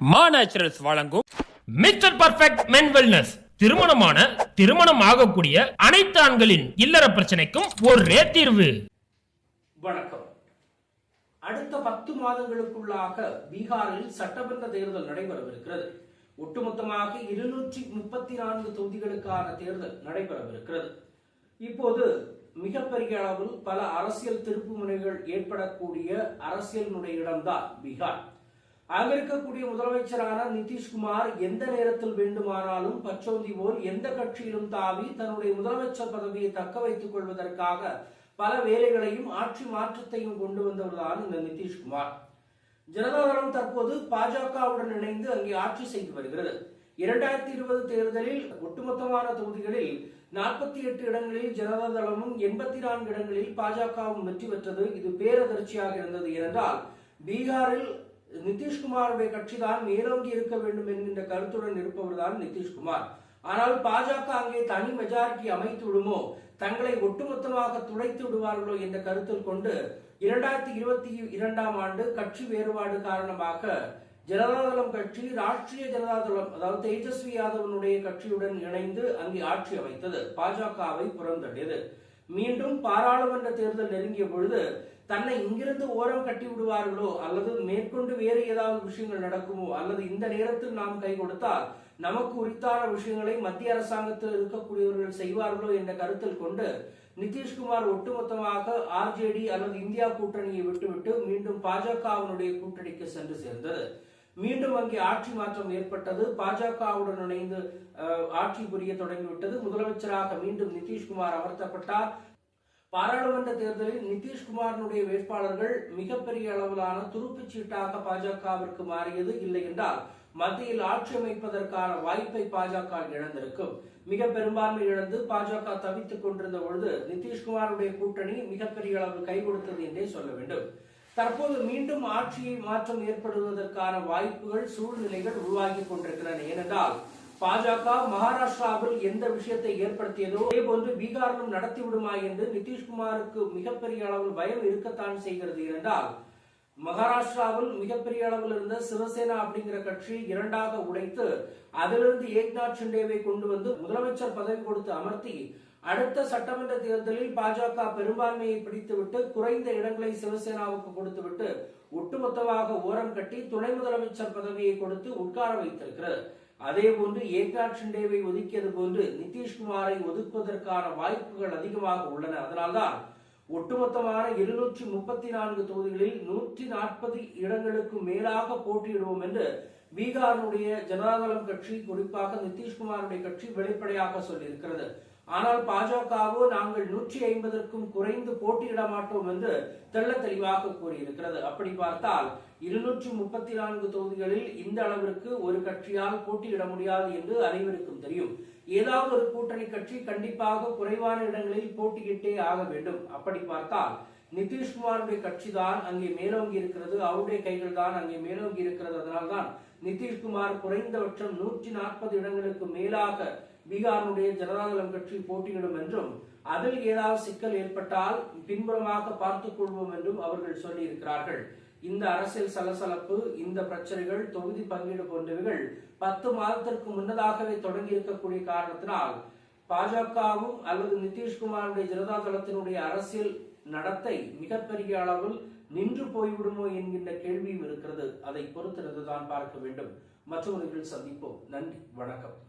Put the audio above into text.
மா நேச்சுரல்ஸ் வழங்கும் mister perfect மென் wellness திருமணமான திருமணம் ஆகக்கூடிய அனைத்து ஆண்களின் இல்லற பிரச்சனைக்கும் ஒரே தீர்வு. வணக்கம். அடுத்த பத்து மாதங்களுக்குள்ளாக பீகாரில் சட்டமன்ற தேர்தல் நடைபெறவிருக்கிறது. ஒட்டுமொத்தமாக இருநூற்றி முப்பத்தி நான்கு தொகுதிகளுக்கான தேர்தல் நடைபெறவிருக்கிறது. இப்போது மிகப்பெரிய அளவில் பல அரசியல் திருப்பு முனைகள் ஏற்படக்கூடிய அரசியலுடைய இடம்தான் பீகார். அங்க இருக்கக்கூடிய முதலமைச்சரான நிதிஷ்குமார் எந்த நேரத்தில் வேண்டுமானாலும் பச்சோந்தி போல் எந்த கட்சியிலும் தாவி தன்னுடைய முதலமைச்சர் பதவியை தக்க வைத்துக் கொள்வதற்காக பல வேலைகளையும் ஆட்சி மாற்றத்தையும் கொண்டு வந்தவர்தான் இந்த நிதிஷ்குமார். ஜனதாதளம் தற்போது பாஜகவுடன் இணைந்து அங்கே ஆட்சி செய்து வருகிறது. இரண்டாயிரத்தி இருபது தேர்தலில் ஒட்டுமொத்தமான தொகுதிகளில் நாற்பத்தி எட்டு இடங்களில் ஜனதாதளமும் எண்பத்தி நான்கு இடங்களில் பாஜகவும் வெற்றி பெற்றது. இது பேரதிர்ச்சியாக இருந்தது. ஏனென்றால் பீகாரில் நிதிஷ்குமாருடைய கட்சிதான் மேலோங்கி இருக்க வேண்டும் என்கின்ற கருத்துடன் இருப்பவர்தான் நிதிஷ்குமார். ஆனால் பாஜக அங்கே தனி மெஜாரிட்டி அமைத்து விடுமோ தங்களை ஒட்டுமொத்தமாக துடைத்து விடுவார்களோ என்ற கருத்தில் கொண்டு இரண்டாயிரத்தி இருபத்தி இரண்டாம் ஆண்டு கட்சி வேறுபாடு காரணமாக ஜனதாதளம் கட்சி ராஷ்டிரிய ஜனதாதளம் அதாவது தேஜஸ்வி யாதவனுடைய கட்சியுடன் இணைந்து அங்கே ஆட்சி அமைத்தது. பாஜகவை புறந்தள்ளியது. மீண்டும் பாராளுமன்ற தேர்தல் நெருங்கிய பொழுது தன்னை இங்கிருந்து ஓரம் கட்டி விடுவார்களோ அல்லது மேற்கொண்டு வேறு ஏதாவது விஷயங்கள் நடக்குமோ அல்லது இந்த நேரத்தில் நாம் கை கொடுத்தால் நமக்கு உரித்தான விஷயங்களை மத்திய அரசாங்கத்தில் இருக்கக்கூடியவர்கள் செய்வார்களோ என்ற கருத்தில் கொண்டு நிதிஷ்குமார் ஒட்டுமொத்தமாக ஆர்ஜேடி அல்லது இந்தியா கூட்டணியை விட்டுவிட்டு மீண்டும் பாஜகவினுடைய கூட்டணிக்கு சென்று சேர்ந்தது. மீண்டும் அங்கே ஆட்சி மாற்றம் ஏற்பட்டது. பாஜகவுடன் இணைந்து ஆட்சி புரிய தொடங்கிவிட்டது. முதலமைச்சராக மீண்டும் நிதிஷ்குமார் அமர்த்தப்பட்டார். பாராளுமன்ற தேர்தலில் நிதிஷ்குமாரனுடைய வேட்பாளர்கள் மிகப்பெரிய அளவிலான துருப்புச் சீட்டாக பாஜகவிற்கு மாறியது இல்லை என்றால் மத்தியில் ஆட்சி அமைப்பதற்கான வாய்ப்பை பாஜக இழந்திருக்கும். மிக பெரும்பான்மை இழந்து பாஜக தவித்துக் கொண்டிருந்த பொழுது நிதிஷ்குமாருடைய கூட்டணி மிகப்பெரிய அளவில் கை கொடுத்தது என்றே சொல்ல வேண்டும். தற்போது மீண்டும் ஆட்சியை மாற்றம் ஏற்படுவதற்கான வாய்ப்புகள் சூழ்நிலைகள் உருவாகி கொண்டிருக்கின்றன. ஏனென்றால் பாஜக மகாராஷ்டிராவில் எந்த விஷயத்தை ஏற்படுத்தியதோ அதே போன்று பீகாரிலும் நடத்தி விடுமா என்று நிதிஷ்குமாருக்கு மிகப்பெரிய அளவில் பயம் இருக்கத்தான் செய்கிறது. என்றால் மகாராஷ்டிராவில் மிகப்பெரிய அளவில் இருந்த சிவசேனா அப்படிங்கிற கட்சி இரண்டாக உடைத்து அதிலிருந்து ஏக்நாத் ஷிண்டேவை கொண்டு வந்து முதலமைச்சர் பதவி கொடுத்து அமர்த்தி அடுத்த சட்டமன்ற தேர்தலில் பாஜக பெரும்பான்மையை பிடித்துவிட்டு குறைந்த இடங்களை சிவசேனாவுக்கு கொடுத்துவிட்டு ஒட்டுமொத்தமாக ஓரம் கட்டி துணை முதலமைச்சர் பதவியை கொடுத்து உட்கார வைத்திருக்கிறது அதே போன்று ஏக்நாத் ஷிண்டேவை ஒதுக்கியது போன்று நிதிஷ்குமாரை ஒதுக்குவதற்கான வாய்ப்புகள் அதிகமாக உள்ளன. அதனால்தான் ஒட்டுமொத்தமான இருநூற்றி முப்பத்தி நான்கு தொகுதிகளில் நூற்றி நாற்பது இடங்களுக்கு மேலாக போட்டியிடுவோம் என்று பீகாரினுடைய ஜனதாதளம் கட்சி குறிப்பாக நிதிஷ்குமாருடைய கட்சி வெளிப்படையாக சொல்லியிருக்கிறது. ஆனால் பாஜகவோ நாங்கள் நூற்றி ஐம்பதற்கும் குறைந்து போட்டியிட மாட்டோம் என்று தெள்ள தெளிவாக கூறியிருக்கிறது. அப்படி பார்த்தால் இருநூற்றி முப்பத்தி நான்கு தொகுதிகளில் இந்த அளவிற்கு ஒரு கட்சியால் போட்டியிட முடியாது என்று அனைவருக்கும் தெரியும். ஏதாவது ஒரு கூட்டணி கட்சி கண்டிப்பாக குறைவான இடங்களில் போட்டியிட்டே ஆக வேண்டும். அப்படி பார்த்தால் நிதிஷ்குமாருடைய கட்சி தான் அங்கே மேலோங்கி இருக்கிறது. அவருடைய கைகள் தான் அங்கே மேலோங்கி இருக்கிறது. அதனால்தான் நிதிஷ்குமார் குறைந்தபட்சம் நூற்றி நாற்பது இடங்களுக்கு மேலாக பீகாருடைய ஜனதாதளம் கட்சி போட்டியிடும் என்றும் அதில் ஏதாவது சிக்கல் ஏற்பட்டால் பின்புறமாக பார்த்துக் கொள்வோம் என்றும் அவர்கள் சொல்லியிருக்கிறார்கள். இந்த அரசியல் சலசலப்பு இந்த பிரச்சனைகள் தொகுதி பங்கீடு போன்றவைகள் பத்து மாதத்திற்கு முன்னதாகவே தொடங்கி இருக்கக்கூடிய காரணத்தினால் பாஜகவும் அல்லது நிதிஷ்குமாருடைய ஜனதா தளத்தினுடைய அரசியல் நடத்தை மிகப்பெரிய அளவில் நின்று போய்விடுமோ என்கின்ற கேள்வியும் இருக்கிறது. அதை பொறுத்திருந்துதான் பார்க்க வேண்டும். மற்றவர்கள் சந்திப்போம். நன்றி. வணக்கம்.